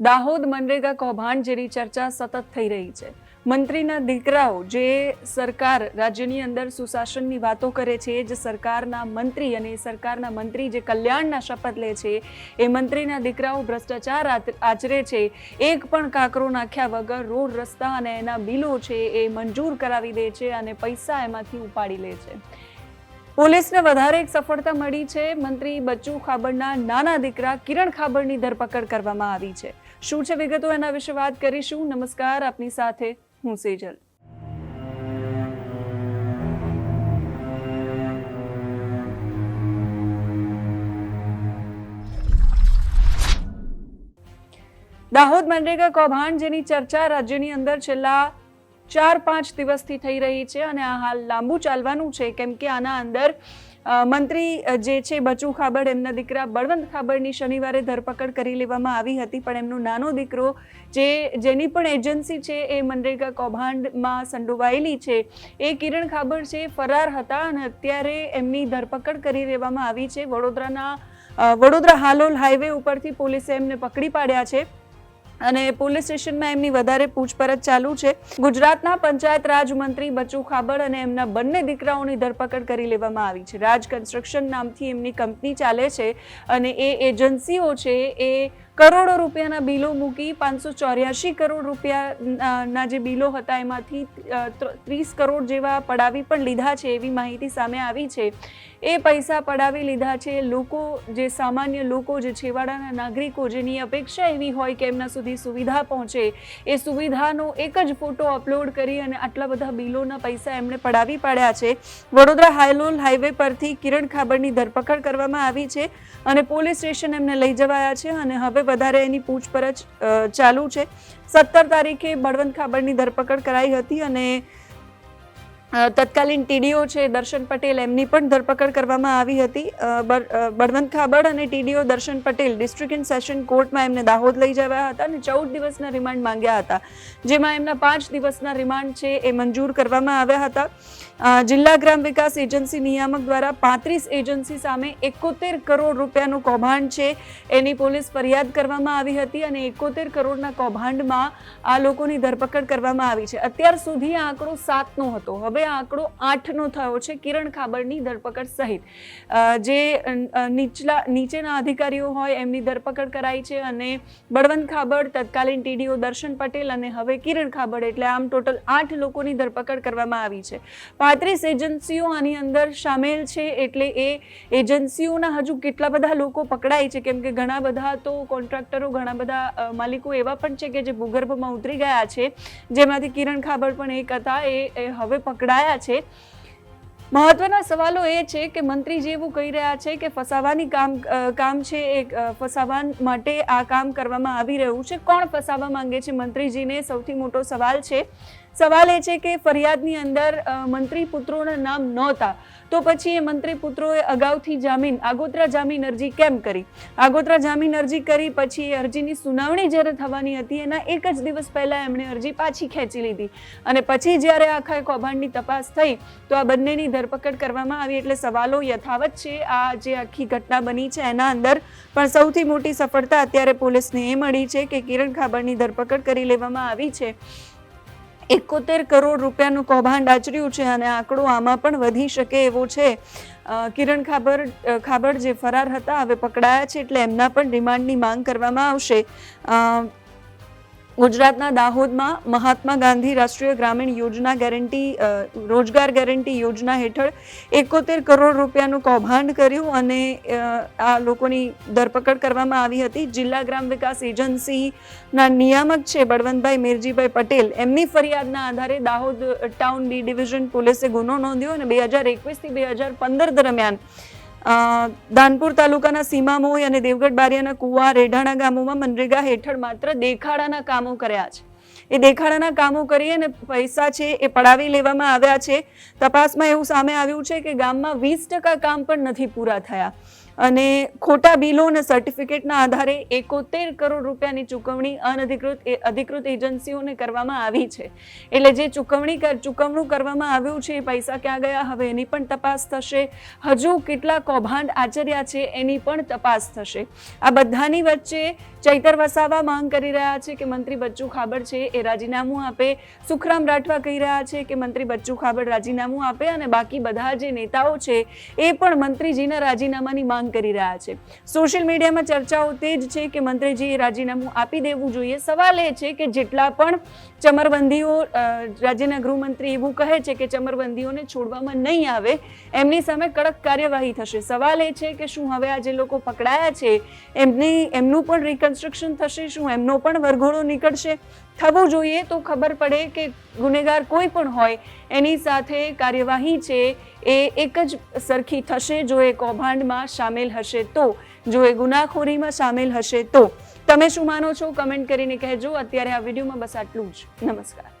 દાહોદ મનરેગા કૌભાંડ જેની ચર્ચા સતત થઈ રહી છે. મંત્રીના દીકરાઓ જે સરકાર રાજ્યની અંદર સુશાસનની વાતો કરે છે, જે સરકારના મંત્રી અને સરકારના મંત્રી જે કલ્યાણના શપથ લે છે, એ મંત્રીના દીકરાઓ ભ્રષ્ટાચાર આચરે છે. એક પણ કાંકરો નાખ્યા વગર રોડ, રસ્તા અને એના બિલો છે એ મંજૂર કરાવી દે છે અને પૈસા એમાંથી ઉપાડી લે છે. પોલીસને વધારે એક સફળતા મળી છે. મંત્રી બચ્ચુ ખાબડના નાના દીકરા કિરણ ખાબડની ધરપકડ કરવામાં આવી છે. શું છે વિગતો? એના વિશે વાત કરીશું. નમસ્કાર, આપની સાથે હું સેજલ. દાહોદ મનરેગા કૌભાંડ, જેની ચર્ચા રાજ્યની અંદર છેલ્લા ચાર પાંચ દિવસથી થઈ રહી છે અને આ હાલ લાંબુ ચાલવાનું છે, કેમ કે આના અંદર મંત્રી જે છે, બચુ ખાબડ, એમના દીકરા બળવંત ખાબડની શનિવારે ધરપકડ કરી લેવામાં આવી હતી, પણ એમનો નાનો દીકરો જે, જેની પણ એજન્સી છે, એ મનરેગા કૌભાંડમાં સંડોવાયેલી છે, એ કિરણ ખાબડ છે, ફરાર હતા અને અત્યારે એમની ધરપકડ કરી લેવામાં આવી છે. વડોદરાના વડોદરા હાલોલ હાઈવે ઉપરથી પોલીસે એમને પકડી પાડ્યા છે. અને પોલીસ સ્ટેશનમાં એમની વધારે પૂછપરછ ચાલુ છે. ગુજરાતના પંચાયત રાજ મંત્રી બચુ ખાબડ અને એમના બંને દીકરાઓની ધરપકડ કરી લેવામાં આવી છે. રાજ કન્સ્ટ્રક્શન નામથી એમની કંપની ચાલે છે અને એ એજન્સીઓ છે એ કરોડો રૂપિયાના બિલો મૂકી પાંચસો ચોર્યાસી કરોડ રૂપિયાના જે બિલો હતા, એમાંથી ત્રીસ કરોડ જેવા પડાવી પણ લીધા છે એવી માહિતી સામે આવી છે. એ પૈસા પડાવી લીધા છે લોકો, જે સામાન્ય લોકો, જે છેવાડાના નાગરિકો, જેની અપેક્ષા એવી હોય કે એમના સુધી સુવિધા પહોંચે, એ સુવિધાનો એક જ ફોટો અપલોડ કરી અને આટલા બધા બિલોના પૈસા એમણે પડાવી પાડ્યા છે. વડોદરા હાઈલોલ હાઈવે પરથી કિરણ ખાબરની ધરપકડ કરવામાં આવી છે અને પોલીસ સ્ટેશન એમને લઈ જવાયા છે અને હવે વધારે એની પૂછપરછ ચાલુ છે. સત્તર તારીખે બળવંત ખાબડની ધરપકડ કરાઈ હતી અને તત્કાલીન ટીડીઓ છે દર્શન પટેલ, એમની પણ ધરપકડ કરવામાં આવી હતી. બળવંત ખાબડ અને ટીડીઓ દર્શન પટેલ ડિસ્ટ્રિક્ટ એન્ડ સેશન કોર્ટમાં એમને દાહોદ લઈ જવાયા હતા અને ચૌદ દિવસના રિમાન્ડ માંગ્યા હતા. જેમાં એમના પાંચ દિવસના રિમાન્ડ છે એ મંજૂર કરવામાં આવ્યા હતા. જિલ્લા ગ્રામ વિકાસ એજન્સી નિયામક દ્વારા પાંત્રીસ એજન્સી સામે એકોતેર કરોડ રૂપિયાનું કૌભાંડ છે એની પોલીસ ફરિયાદ કરવામાં આવી હતી અને એકોતેર કરોડના કૌભાંડમાં આ લોકોની ધરપકડ કરવામાં આવી છે. અત્યાર સુધી આ આંકડો સાતનો હતો. હવે આ આંકડો આઠનો થયો છે કિરણ ખાબડની ધરપકડ સહિત. જે નીચલા, નીચેના અધિકારીઓ હોય એમની ધરપકડ કરાઈ છે અને બળવંત ખાબડ, તત્કાલીન ટીડીઓ દર્શન પટેલ અને હવે કિરણ ખાબડ એટલે આમ ટોટલ આઠ લોકોની ધરપકડ કરવામાં આવી છે. પાંત્રીસ એજન્સીઓ આની અંદર સામેલ છે એટલે એ એજન્સીઓના હજુ કેટલા બધા લોકો પકડાય છે? કેમ કે ઘણા બધા તો કોન્ટ્રાક્ટરો, ઘણા બધા માલિકો એવા પણ છે કે જે ભૂગર્ભમાં ઉતરી ગયા છે. જેમાંથી કિરણ ખાબડ પણ એક હતા. એ હવે હવે પકડાયા છે. મહત્વના સવાલો એ છે કે મંત્રી જે એવું કહી રહ્યા છે કે ફસાવાની કામ કામ છે એ ફસાવા માટે આ કામ કરવામાં આવી રહ્યું છે. કોણ ફસાવા માંગે છે મંત્રીજીને? સૌથી મોટો સવાલ છે. સવાલ એ છે કે ફરિયાદની અંદર મંત્રી પુત્રોના નામ નહોતા. તો પછી એ મંત્રી પુત્રોએ અગાઉથી જામીન, આગોતરા જામીન અરજી કેમ કરી? આગોતરા જામીન અરજી કરી પછી એ અરજીની સુનાવણી જ્યારે થવાની હતી, એના એક જ દિવસ પહેલાં એમણે અરજી પાછી ખેંચી લીધી. અને પછી જ્યારે આખા કૌભાંડની તપાસ થઈ, તો આ બંનેની ધરપકડ કરવામાં આવી એટલે સવાલો યથાવત છે. આ જે આખી ઘટના બની છે, એના અંદર પણ સૌથી મોટી સફળતા અત્યારે પોલીસને એ મળી છે કે કિરણ ખાબડની ધરપકડ કરી લેવામાં આવી છે. એકોતેર કરોડ રૂપિયાનું કૌભાંડ આચર્યું છે અને આંકડો આમાં પણ વધી શકે એવો છે. કિરણ ખાબર ખાબડ જે ફરાર હતા, હવે પકડાયા છે એટલે એમના પણ રિમાન્ડની માંગ કરવામાં આવશે. ગુજરાતના દાહોદમાં મહાત્મા ગાંધી રાષ્ટ્રીય ગ્રામીણ યોજના ગેરંટી રોજગાર ગેરંટી યોજના હેઠળ એકોતેર કરોડ રૂપિયાનું કૌભાંડ કર્યું અને આ લોકોની ધરપકડ કરવામાં આવી હતી. જિલ્લા ગ્રામ વિકાસ એજન્સીના નિયામક છે બળવંતભાઈ મેરજીભાઈ પટેલ. એમની ફરિયાદના આધારે દાહોદ ટાઉન બી ડિવિઝન પોલીસે ગુનો નોંધ્યો અને બે હજાર એકવીસથી બે હજાર પંદર દરમિયાન દાનપુર તાલુકાના સીમામોય અને દેવગઢ બારિયાના કુવા રેઢાણા ગામોમાં મનરેગા હેઠળ માત્ર દેખાડાના કામો કર્યા છે. એ દેખાડાના કામો કરી અને પૈસા છે એ પડાવી લેવામાં આવ્યા છે. તપાસમાં એવું સામે આવ્યું છે કે ગામમાં વીસ ટકા કામ પણ નથી પૂરા થયા. અને ખોટા બિલો અને સર્ટિફિકેટના આધારે એકોતેર કરોડ રૂપિયાની ચૂકવણી અનધિકૃત અધિકૃત એજન્સીઓને કરવામાં આવી છે. એટલે જે ચૂકવણી ચૂકવણું કરવામાં આવ્યું છે એ પૈસા ક્યાં ગયા? હવે એની પણ તપાસ થશે. હજુ કેટલા કૌભાંડ આચર્યા છે એની પણ તપાસ થશે. આ બધાની વચ્ચે ચૈતર વસાવા માંગ કરી રહ્યા છે કે મંત્રી બચ્ચુ ખાબડ છે એ રાજીનામું આપે. સુખરામ રાઠવા કહી રહ્યા છે કે મંત્રી બચ્ચુ ખાબડ રાજીનામું આપે અને બાકી બધા જે નેતાઓ છે એ પણ મંત્રીજીના રાજીનામાની માંગ કરી રહ્યા છે. સોશિયલ મીડિયામાં ચર્ચાઓ તે જ છે કે મંત્રીજીએ રાજીનામું આપી દેવું જોઈએ. સવાલ એ છે કે જેટલા પણ ચમરબંધીઓ રાજ્યના ગૃહમંત્રી એવું કહે છે કે ચમરબંધીઓને છોડવામાં નહીં આવે, એમની સામે કડક કાર્યવાહી થશે. સવાલ એ છે કે શું હવે આ જે લોકો પકડાયા છે, એમની, એમનું પણ રિકન્સ્ટ્રક્શન થશે, શું એમનો પણ વરઘોડો નીકળશે? થવું જોઈએ તો ખબર પડે કે ગુનેગાર કોઈ પણ હોય, એની સાથે કાર્યવાહી છે એ એક જ સરખી થશે. જો એ કૌભાંડમાં સામેલ હશે તો, જો એ ગુનાખોરીમાં સામેલ હશે તો. તમે શું માનો છો? કમેન્ટ કરીને કહેજો. અત્યારે આ વિડીયોમાં બસ આટલું જ. નમસ્કાર.